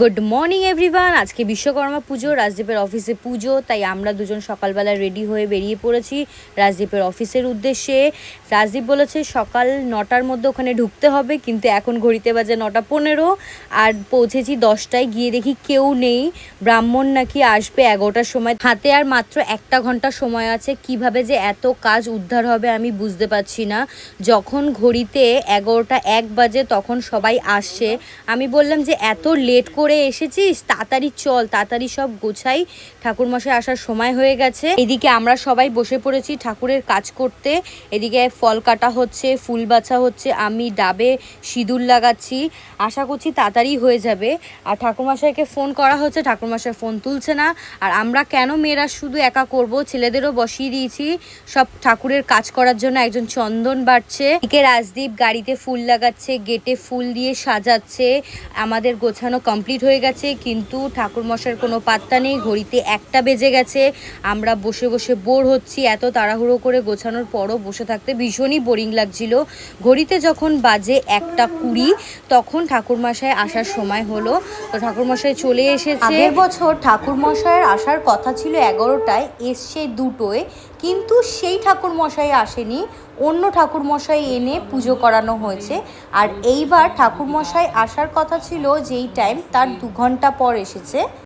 Good morning everyone আজকে বিশ্বকর্মা পুজো, রাজদীপের অফিসে পুজো, তাই আমরা দুজন সকালবেলা রেডি হয়ে বেরিয়ে পড়েছি রাজদীপের অফিসের উদ্দেশ্যে। রাজদীপ বলেছে, সকাল নটার মধ্যে ওখানে ঢুকতে হবে, কিন্তু এখন ঘড়িতে বাজে নটা পনেরো, আর পৌঁছেছি দশটায়, গিয়ে দেখি কেউ নেই। ব্রাহ্মণ নাকি আসবে এগারোটার সময়। হাতে আর মাত্র একটা ঘণ্টা সময় আছে, কীভাবে যে এত কাজ উদ্ধার হবে আমি বুঝতে পারছি না। যখন ঘড়িতে এগারোটা এক বাজে, তখন সবাই আসছে আমি বললাম যে, এত লেট করে এসেছিস? তাড়াতাড়ি চল, তাড়াতাড়ি সব গোছাই। ঠাকুরমশাই আসার সময় হয়ে গেছে। এদিকে আমরা সবাই বসে পড়েছি ঠাকুরের কাজ করতে। এদিকে ফল কাটা হচ্ছে, ফুল বাছা হচ্ছে, আমি ডাবে সিঁদুর লাগাচ্ছি। আশা করছি তাড়াতাড়ি হয়ে যাবে। আর ঠাকুরমশাইকে ফোন করা হচ্ছে, ঠাকুরমশাই ফোন তুলছে না। আর আমরা কেন মেয়েরা শুধু একা করব? ছেলেদেরও বসিয়ে দিয়েছি। সব ঠাকুরের কাজ করার জন্য একজন চন্দন বাড়ছে। এদিকে রাজদীপ গাড়িতে ফুল লাগাচ্ছে, গেটে ফুল দিয়ে সাজাচ্ছে। আমাদের গোছানো কমপ্লিট হয়ে গেছে, কিন্তু ঠাকুরমশাইয়ের কোনো পাত্তা নেই, ঘড়িতে একটা বেজে গেছে। আমরা বসে বসে বোর হচ্ছি, এত তাড়াহুড়ো করে গোছানোর পরও বসে থাকতে ভীষণই বোরিং লাগছিল। ঘড়িতে যখন বাজে একটা কুড়ি, তখন ঠাকুরমশাই আসার সময় হলো। তো ঠাকুরমশাই চলে এসেছে। বছর ঠাকুরমশাইয়ের আসার কথা ছিল এগারোটায়, এসছে দুটোয়, কিন্তু সেই ঠাকুরমশাই আসেনি। অন্য ঠাকুরমশাই এনে পুজো করানো হয়েছে। আর এইবার ঠাকুরমশাই আসার কথা ছিল যেই টাইম তার দু ঘণ্টা পর এসেছে।